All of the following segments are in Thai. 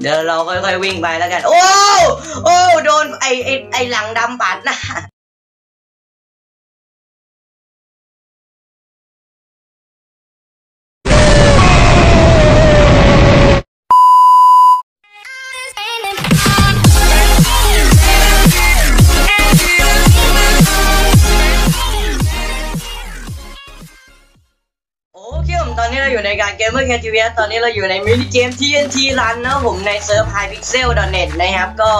เดี๋ยวเราค่อยๆวิ่งไปแล้วกัน โอ้ โอ้ โดนไอไอไอหลังดำปาดหน้า ตอนนี้เราอยู่ในการเกมเมอร์แคทีวีตอนนี้เราอยู่ในมินิเกม TNT Run นะครับผมในเซิร์ฟ hypixel.net นะครับก็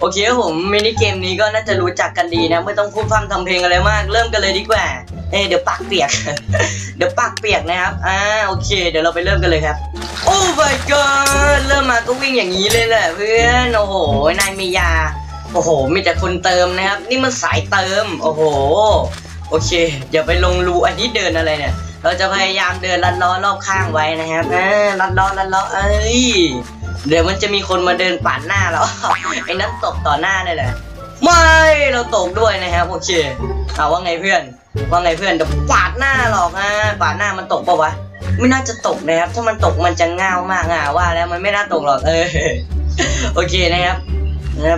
โอเคครับผมมินิเกมนี้ก็น่าจะรู้จักกันดีนะ ไม่ต้องพูดพร่ำทำเพลงอะไรมาก เริ่มกันเลยดีกว่า เอ้เดี๋ยวปากเปียก เดี๋ยวปากเปียกนะครับ อ่าโอเค เดี๋ยวเราไปเริ่มกันเลยครับ โอ้ my god เริ่มมาก็วิ่งอย่างนี้เลยแหละเพื่อนโอ้โหนายมียา โอ้โห มีแต่คนเติมนะครับ นี่มันสายเติม โอ้โห โอเคอย่าไปลงรูอันนี้เดินอะไรเนี่ย เราจะพยายามเดินลัดล้อรอบข้างไว้นะครับอ่าลัดล้อลัดล้อเอ้ยเดี๋ยวมันจะมีคนมาเดินปาดหน้าเราไอ้นั้นตกต่อหน้าได้เลยไม่เราตกด้วยนะครับโอเคเอาว่าไงเพื่อนว่าไงเพื่อนเดี๋ยวปาดหน้าหรอกนะปาดหน้ามันตกปะวะไม่น่าจะตกนะครับ ถ้ามันตกมันจะง่าวมากอะว่าแล้วมันไม่น่าตกหรอกเออโอเคนะครับ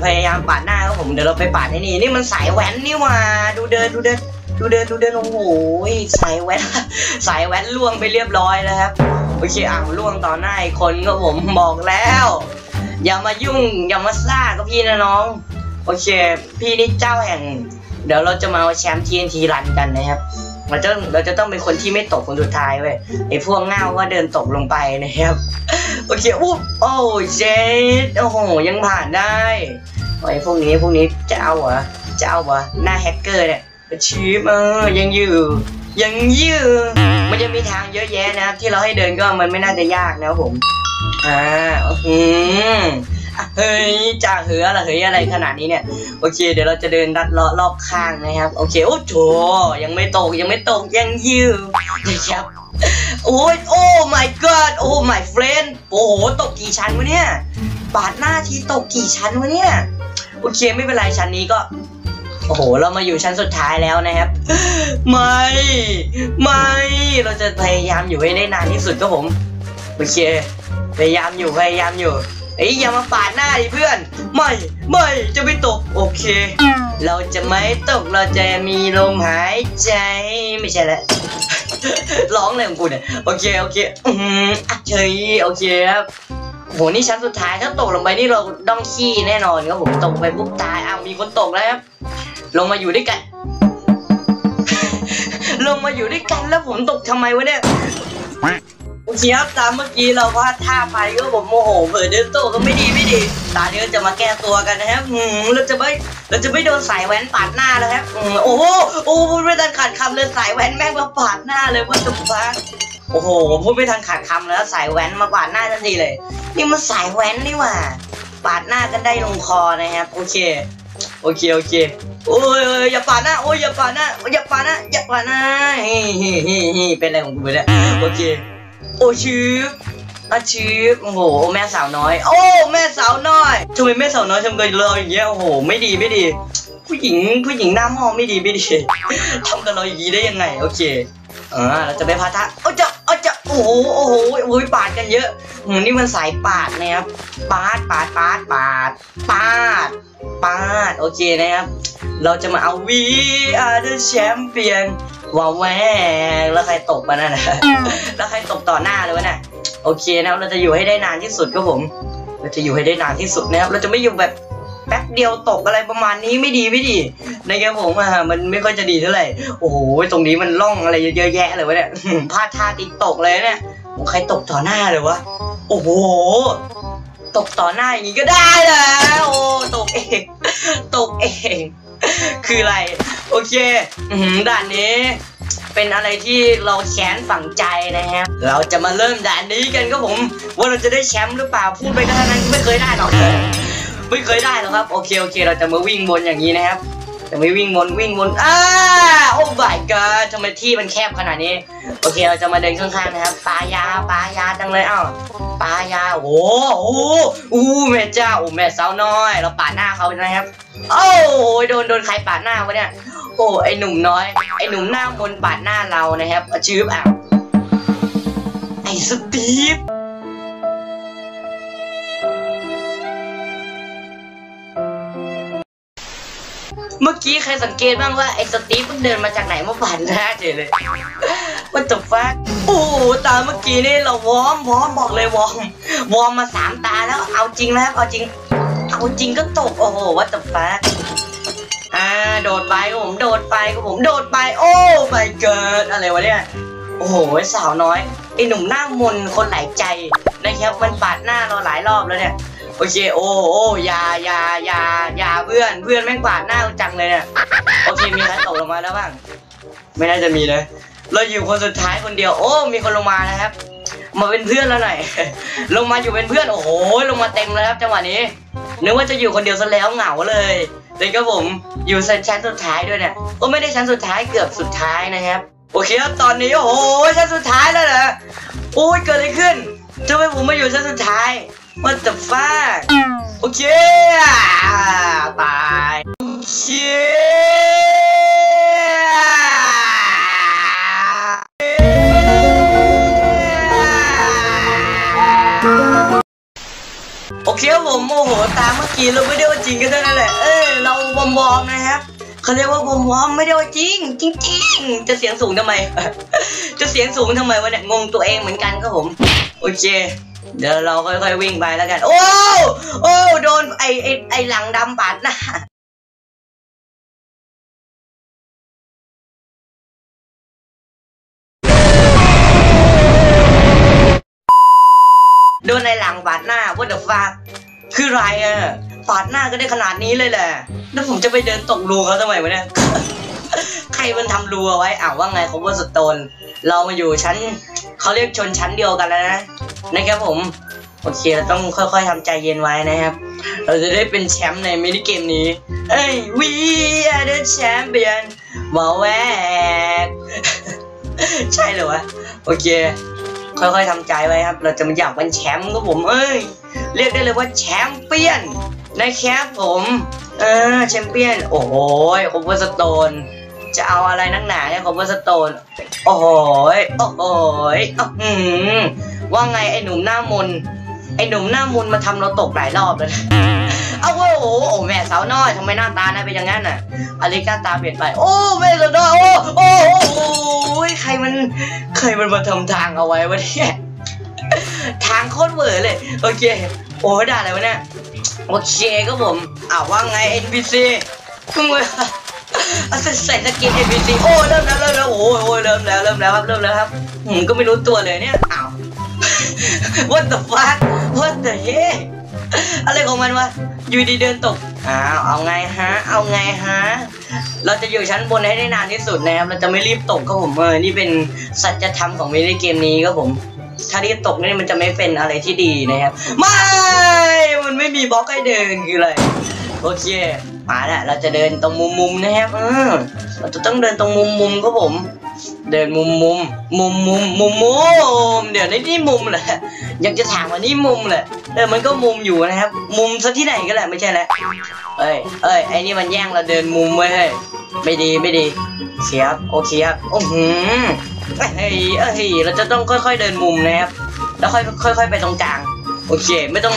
พยายามปาดหน้าครับผมเดี๋ยวเราไปปาดให้นี่นี่มันสายแว้นนี่ว่าดูเดินดูเดิน ดูเดินดูเดินโอ้โหสายแว้นสายแว้นล่วงไปเรียบร้อยแล้วครับโอเคอ่างล่วงต่อหน้าอีกคนก็ผมบอกแล้ว อย่ามายุ่งอย่ามาซ่ากับพี่นะน้อง โอเค พี่นี่เจ้าแห่ง เดี๋ยวเราจะมาเอาแชมป์ TNT รันกันนะครับเราจะเราจะต้องเป็นคนที่ไม่ตกคนสุดท้ายเว้ยไอ้พวกเง่าก็เดินตกลงไปนะครับโอเคอู้โอ้เจดโอ้โหยังผ่านได้ไอ้พวกนี้พวกนี้จะเอาเหรอจะเอาเหรอหน้าแฮกเกอร์เนี่ย ชีพเออยังอยู่ยังยืดมันจะมีทางเยอะแยะนะครับ ที่เราให้เดินก็มันไม่น่าจะยากนะครับผม อ่าอืมเฮ้ยจ่าเหือละเฮ้ยอะไรขนาดนี้เนี่ย โอเค เดี๋ยวเราจะเดินดัดเลาะรอบข้างนะครับ โอเค โอ้โถยังไม่ตกยังไม่ตกยังยืดนะครับ โอ้ยโอ้ my god โอ้ my friend โอ้โห ตกกี่ชั้นวะเนี่ย บาดหน้าทีตกกี่ชั้นวะเนี่ย โอเคไม่เป็นไรชั้นนี้ก็ โอ้โห เรามาอยู่ชั้นสุดท้ายแล้วนะครับ ไม่ ไม่ เราจะพยายามอยู่ให้ได้นานที่สุดก็ผม โอเค พยายามอยู่ พยายามอยู่เอ้ยอย่ามาปาดหน้าดิเพื่อน ไม่ ไม่จะไม่ตก โอเค เราจะไม่ตก เราจะมีลมหายใจไม่ใช่แล้วร้องเลยของกูเนี่ย โอเค โอเค อืมอะเฉยโอเคครับโหนี่ชั้นสุดท้ายถ้าตกลงไปนี่เราต้องขี้แน่นอนครับผมตกไปปุ๊บตายอ้าวมีคนตกแล้วครับ ลงมาอยู่ด้วยกัน ลงมาอยู่ด้วยกันแล้วผมตกทำไมวะเนี่ยโอเคครับตามเมื่อกี้เราพลาดท่าไปก็ผมโมโหเผลอเดินโตก็ไม่ดีไม่ดี ตาเนี้จะมาแก้ตัวกันนะครับอืมเราจะไม่เราจะไม่โดนสายแว้นปาดหน้าแล้วครับอืมโอ้โหโอ้พูดไม่ทันขาดคำเลยสายแว้นแม่งมาปาดหน้าเลยว่าจะฟ้าโอ้โหพูดไม่ทันขาดคำแล้วสายแว้นมาปาดหน้าทันทีเลย นี่มันสายแว้นนี่หว่าปาดหน้ากันได้ลงคอนะครับโอเค โอเคโอเค โอ้ยอย่าปาดหน้าโอ้ยอย่าปาดหน้าอย่าปาดหน้าอย่าปาดหน้าเฮ้เฮ้เฮ้เป็นอะไรของกูเนี่ยโอเคโอ้ชืบอาชืบโอ้โหแม่สาวน้อย โอ้แม่สาวน้อยทำไมแม่สาวน้อยทำกับเราอย่างเงี้ยโอ้โหไม่ดีไม่ดี ผู้หญิงผู้หญิงหน้าม้อไม่ดีไม่ดีทำกับเราอย่างนี้ได้ยังไงโอเคอ่าเราจะไปพาทะโอ้จะโอ้จะโอ้โหโอ้โหโอ้ยปาดกันเยอะอืมนี่มันสายปาดนะครับปาดปาดปาดปาดปาดปาดโอเคนะครับ เราจะมาเอา We are the champion ว้าวแหวกแล้วใครตกมานั่นนะแล้วใครตกต่อหน้าเลยวะเนี่ยโอเคนะครับเราจะอยู่ให้ได้นานที่สุดครับผม เราจะอยู่ให้ได้นานที่สุดนะครับ เราจะไม่อยู่แบบแป๊บเดียวตกอะไรประมาณนี้ไม่ดีไม่ดีนะครับผมอะมันไม่ค่อยจะดีเท่าไหร่โอ้โหตรงนี้มันล่องอะไรเยอะแยะเลยวะเนี่ยพลาดท่าติดตกเลยเนี่ยโอ้ใครตกต่อหน้าเลยวะโอ้โหตกต่อหน้าอย่างนี้ก็ได้แล้วโอ้ตกเองตกเอง คืออะไร โอเคด่านนี้ เป็นอะไรที่เราแค้นฝังใจนะครับเราจะมาเริ่มด่านนี้กันก็ผม ว่าเราจะได้แชมป์หรือเปล่าพูดไปก็เท่านั้นไม่เคยได้หรอกไม่เคยได้หรอกครับ โอเคโอเค เราจะมาวิ่งบนอย่างนี้นะครับ จะไม่วิ่งบนวิ่งบนอ้าโอ้ my god ทำไมที่มันแคบขนาดนี้ โอเคเราจะมาเดินข้างๆนะครับปลายาปลายาจังเลยอ้าวปลายาโอ้โหอู้แม่เจ้าโอ้แม่สาวน้อย เราปาดหน้าเขานะครับ โอ้ยโดนโดนใครปาดหน้าวะเนี่ยโอ้ไอหนุ่มน้อยไอหนุ่มหน้ามนปาดหน้าเรานะครับชื่ออะไอสตีฟ เมื่อกี้ใครสังเกตบ้างว่าไอ้สตีฟมันเดินมาจากไหนมาผ่านหน้าเฉยเลยว่าตบฟ้าโอ้ตาเมื่อกี้นี่เราวอร์มวอร์มบอกเลยวอร์มวอร์มมาสามตาแล้วเอาจริงแล้วเอาจริง เอาจริงก็ตกโอ้โหว่าตบฟ้าอ่าโดดไปก็ผมโดดไปก็ผมโดดไป โอ้ไม่เกิดอะไรวะเนี่ยโอ้โหสาวน้อยไอ้หนุ่มหน้ามนคนหลายใจนะครับมันปาดหน้าเราหลายรอบแล้วเนี่ย โอเคโอ้โอ้ยา ยา ยา ยาเพื่อนเพื่อนแม่งปาดหน้าจังเลยเนี่ยโอเคมีใครตกลงมาแล้วบ้าง ไม่น่าจะมีนะเราอยู่คนสุดท้ายคนเดียวโอ้มีคนลงมานะครับ มาเป็นเพื่อนแล้วหน่อยลงมาอยู่เป็นเพื่อนโอ้โหลงมาเต็มแล้วครับจังหวะนี้นึกว่าจะอยู่คนเดียวซะแล้วเหงาเลยแต่ก็ผมอยู่ชั้นสุดท้ายด้วยเนี่ยโอ้ไม่ได้ชั้นสุดท้ายเกือบสุดท้ายนะครับโอเคแล้วตอนนี้โอ้โหชั้นสุดท้ายแล้วเหรอโอ้ยเกิดอะไรขึ้นทำไมผมมาอยู่ชั้นสุดท้าย What the fuck โอเค ตายโอเคโอเคครับผมโมโหตามเมื่อกี้เราไม่ได้ว่าจริงกันเท่านั้นแหละเอ้ยเราบอมบอมนะครับเขาเรียกว่าบอมบอมไม่ได้ว่าจริง จริง ๆ จะเสียงสูงทำไม จะเสียงสูงทำไมวะเนี่ยงงตัวเองเหมือนกันครับผม โอเค เดี๋ยวเราค่อยๆวิ่งไปแล้วกัน โอ้ โอ้ โดนไอไอไอหลังดำปาดน้าโดนไอหลังปาดหน้า what the fuck คือไรอะปาดหน้าก็ได้ขนาดนี้เลยแหละ แล้วผมจะไปเดินตกรูเขาทำไมวะเนี่ย ใครมันทำรูเอาไว้อ้าวว่าไง cover stone เรามาอยู่ชั้น เขาเรียกชนชั้นเดียวกันแล้วนะนะครับผม โอเคเราต้องค่อย ๆทำใจเย็นไว้นะครับ เราจะได้เป็นแชมป์ในมินิเกมนี้เอ้ย we are the champion มาแวก ใช่เหรอวะ โอเค ค่อยๆทำใจไว้ครับ เราจะมาอยากเป็นแชมป์ก็ผม เอ้ย เรียกได้เลยว่าแชมเปี้ยนนะครับผม เออแชมเปี้ยน โอ้โหคอมเวอร์สโตน จะเอาอะไรนักหนาเนี่ยคอมเวอร์สโตน โอ้โหยโอ้โหยอื้อหือว่าไงไอ้หนุ่มหน้ามน ไอ้หนุ่มหน้ามนมาทำเราตกหลายรอบแล้วเอาโอ้โหโอ้แม่สาวน้อยทำไมหน้าตาน่าเป็นอย่างนั้นน่ะอลิก้าตาเปลี่ยนไป โอ้แม่สาวน้อยโอ้โอ้โอ้ยใครมันใครมันมาทำทางเอาไว้วะเนี่ยทางโคตรเวอร์เลย โอเค โอ้ด่าอะไรวะเนี่ย โอเคก็ผมอ้าวว่าไง NPC เพิ่งมาเอ ใส่ใส่สกิน NPC โอ้เริ่มแล้วเริ่มแล้วโอ้ยโอ้ยเริ่มแล้วเริ่มแล้วครับเริ่มแล้วครับผมก็ไม่รู้ตัวเลยเนี่ยอ้าว What the fuck What the heck อะไรของมันวะอยู่ดีเดินตกอ้าวเอาไงฮะ เอาไงฮะ เราจะอยู่ชั้นบนให้ได้นานที่สุดนะครับ เราจะไม่รีบตกครับผมเออนี่เป็นสัจธรรมของมินิเกมนี้ครับผม ถ้ารีบตกนี่มันจะไม่เป็นอะไรที่ดีนะครับ ไม่ มันไม่มีบล็อกให้เดินคืออะไร โอเคาละเราจะเดินตรงมุมมุมนะครับเออเราจะต้องเดินตรงมุมมุมครับผม เดินมุมมุมมุมมุมมุมมุมเดี๋ยวนี่นี่มุมแหละอยากจะถามว่านี่มุมแหละเออมันก็มุมอยู่นะครับ มุมซะที่ไหนก็แหละไม่ใช่แหล้วเอ้ยเอ้ยไอ้นี่มันแย่งเราเดินมุมไว้ยเฮ้ยไม่ดีไม่ดีเสียบโอเคครับโอ้โหเฮ้ยเอ้ยเราจะต้องค่อย ๆ เดินมุมนะครับแล้วค่อยค่อยๆไปตรงกลาง โอเค ไม่ต้อง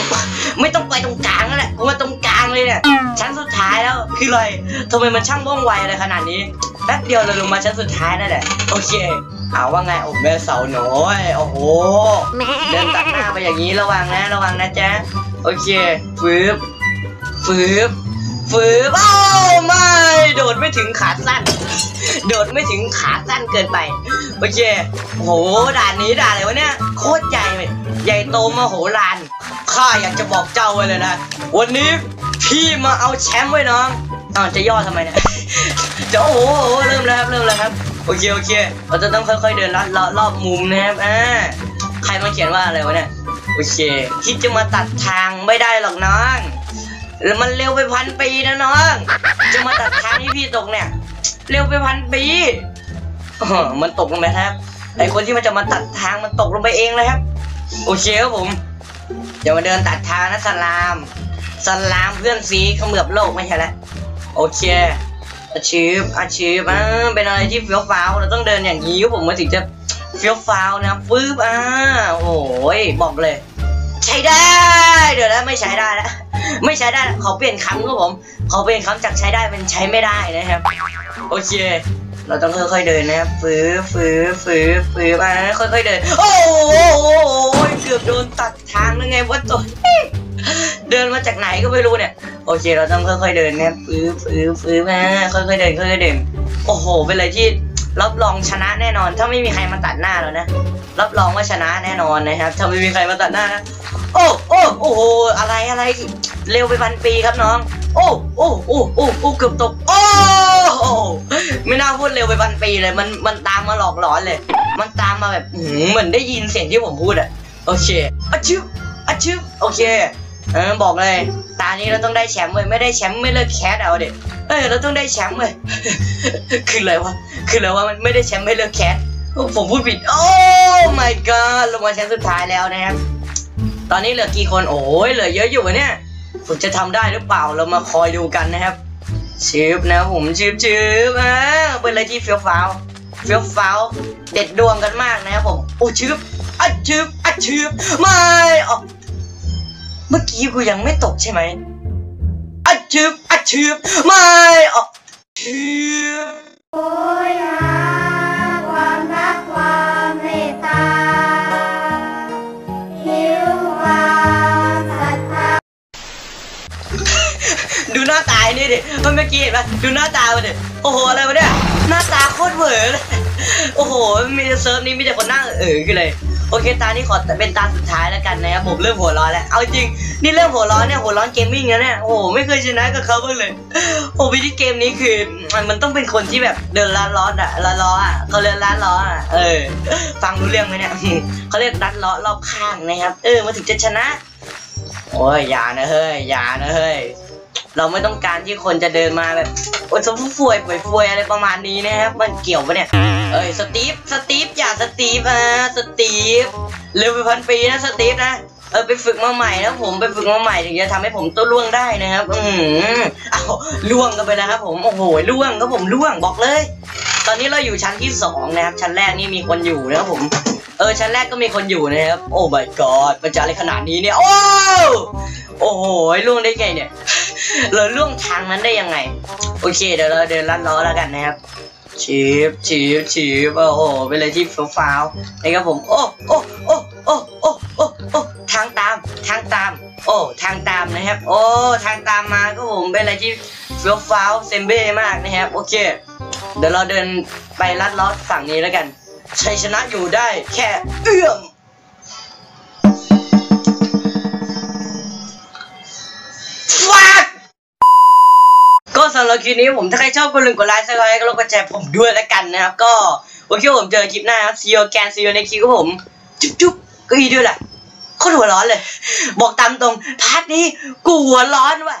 ไม่ต้องไปตรงกลางนั่นแหละผมว่าตรงกลางเลยเนี่ยชั้นสุดท้ายแล้วคืออะไรทำไมมันช่างว่องไวอะไรขนาดนี้แป๊บเดียวเราลงมาชั้นสุดท้ายนั่นแหละโอเคเอาว่าไงโอ้แม่เสาหน่อยโอ้โหเดินตัดหน้าไปอย่างนี้ระวังนะระวังนะจ๊ะโอเคฟืบฟืบ ฟืบอ้าไม่ โดดไม่ถึงขาสั้น โดดไม่ถึงขาสั้นเกินไป โอเคโอ้โหด่านนี้ด่านอะไรวะเนี่ย โคตรใหญ่เลยใหญ่โตมาโหฬารข้าอยากจะบอกเจ้าไว้เลยนะ วันนี้พี่มาเอาแชมป์ไว้น้องอ้าวจะย่อทำไมเนี่ยจะโอ้โหเริ่มแล้วครับเริ่มแล้วครับ โอเคโอเค เราจะต้องค่อยๆเดินลัดรอบมุมนะครับอ่าใครมาเขียนว่าอะไรวะเนี่ย โอเคคิดจะมาตัดทางไม่ได้หรอกน้อง แล้วมันเร็วไปพันปีนะน้อง จะมาตัดทางที่พี่ตกเนี่ย เร็วไปพันปีมันตกลงไปครับ ไอคนที่มันจะมาตัดทางมันตกลงไปเองเลยครับ โอเคครับผม เดี๋ยวมาเดินตัดทางนะสลาม สลามเพื่อนซีเขมือบโลกไม่ใช่แล้วโอเคอาชีพอาชีพอ่าเป็นอะไรที่เฟี้ยวฟ้าวเราต้องเดินอย่างนี้ครับผมมันถึงจะเฟี้ยวฟ้าวนะครับฟืบอ่าโอ้ยบอกเลย ใช้ได้ เดี๋ยวนะไม่ใช้ได้แล้ว ไม่ใช้ได้ขอเปลี่ยนคำครับผมขอเปลี่ยนคำจากใช้ได้เป็นใช้ไม่ได้นะครับ โอเค เราต้องค่อยๆเดินนะครับฟื้อฟื้อฟื้อฟื้อมาค่อยๆเดิน โอ้โหเกือบโดนตัดทางแล้วไงวะตัวเดินมาจากไหนก็ไม่รู้เนี่ย โอเค เราต้องค่อยๆเดินนะครับฟื้อฟื้อฟื้อมาค่อยๆเดินค่อยๆเดินโอ้โห เป็นอะไรที่รับรองชนะแน่นอน ถ้าไม่มีใครมาตัดหน้าเรานะรับรองว่าชนะแน่นอนนะครับ ถ้าไม่มีใครมาตัดหน้านะ โอ้โอ้โอ้โหอะไรอะไรเร็วไปพันปีครับน้อง โอ้โอ้โอ้โอ้โอ้เกือบตก โอ้โหไม่น่าพูดเร็วไปพันปีเลย มันมันตามมาหลอกหลอนเลย มันตามมาแบบหืมเหมือนได้ยินเสียงที่ผมพูดอะโอเคอะชึบอะชึบโอเคเออบอกเลย ตานี้เราต้องได้แชมป์เว้ยไม่ได้แชมป์ไม่เลิกแคสเอาเด็ดเอ้ยเราต้องได้แชมป์เว้ยคืออะไรวะคืออะไรวะมันไม่ได้แชมป์ไม่เลิกแคสผมพูดผิด โอ้ my god ลงมาแชมป์สุดท้ายแล้วนะครับ ตอนนี้เหลือกี่คนโอ้ยเหลือเยอะอยู่เนี่ยผมจะทำได้หรือเปล่าเรามาคอยดูกันนะครับชิบนะผมชิบชิบอ่าเป็นอะไรที่เฟี้ยวฟ้าวเฟี้ยวฟ้าวเด็ดดวงกันมากนะครับผมโอ้ชิบอะชิบอะชิบไม่ออกเมื่อกี้กูยังไม่ตกใช่ไหมอะชิบอะชิบไม่ออกชิบโอยหาความรักความ ดูหน้าตาไอ้นี่ดิมันเมื่อกี้เห็นปะดูหน้าตามันดิโอ้โหอะไรวะเนี่ยหน้าตาโคตรเหวอเลยโอ้โหมีแต่เซิร์ฟนี้มีแต่คนหน้าเออขึ้นเลยโอเคตานี้ขอเป็นตาสุดท้ายแล้วกันนะครับผมเริ่มหัวร้อนแล้วเอาจริงนี่เริ่มหัวร้อนเนี่ยหัวร้อนเกมมิ่งแล้วเนี่ยโอ้โหไม่เคยชนะกับเขาบ้างเลยโอ้วิธีเกมนี้คือมันต้องเป็นคนที่แบบเดินล้านล้ออะล้านล้ออะเขาเรียกล้านล้ออะเออ ฟังรู้เรื่องไหมเนี่ยเขาเรียกล้านล้อรอบข้างนะครับ เออมาถึงจะชนะโอ้ยอย่านะเฮ้ยอย่านะเฮ้ย เราไม่ต้องการที่คนจะเดินมาแบบโอ้ยสมฟวยป่วยฟวยอะไรประมาณนี้นะครับมันเกี่ยวปะเนี่ยเอ้ยสตีฟสตีฟอย่าสตีฟอะสตีฟเร็วไปพันปีนะสตีฟนะเออไปฝึกมาใหม่นะผมไปฝึกมาใหม่ถึงจะทำให้ผมตัวล่วงได้นะครับ อืมเอาล่วงกันไปแล้วครับผมโอ้โหล่วงครับผมล่วงบอกเลย ตอนนี้เราอยู่ชั้นที่สองนะครับ ชั้นแรกนี่มีคนอยู่นะครับผม เออชั้นแรกก็มีคนอยู่นะครับ โอ้ my god มันจะอะไรขนาดนี้เนี่ย โอ้โอ้โหล่วงได้ไงเนี่ย เราล่วงทางนั้นได้ยังไง โอเค เดี๋ยวเราเดินลัดล้อแล้วกันนะครับชีฟชีฟชีฟโอ้โหเป็นอะไรที่ฟ้าวๆนะครับผมโอ้โอ้โอ้โอ้โอ้โอ้โอ้ทางตามทางตาม โอ้ทางตามนะครับ โอ้ทางตามมาก็ผมเป็นอะไรที่ฟ้าวๆเซมเบ้มากนะครับ โอเค เดี๋ยวเราเดินไปลัดล้อฝั่งนี้แล้วกันชัยชนะอยู่ได้แค่เอื้อม ก็สำหรับคลิปนี้ผมถ้าใครชอบก็ลืมกดไลค์ซับสไครต์ก็ลงกดแชร์ผมด้วยแล้วกันนะครับ ก็โอเคผมเจอคลิปหน้าครับซีโอแกนซีโอในคลิปของผม จุ๊บจุ๊บก็อีด้วยแหละโคตรหัวร้อนเลย บอกตามตรงพาร์ทนี้กูหัวร้อนว่ะ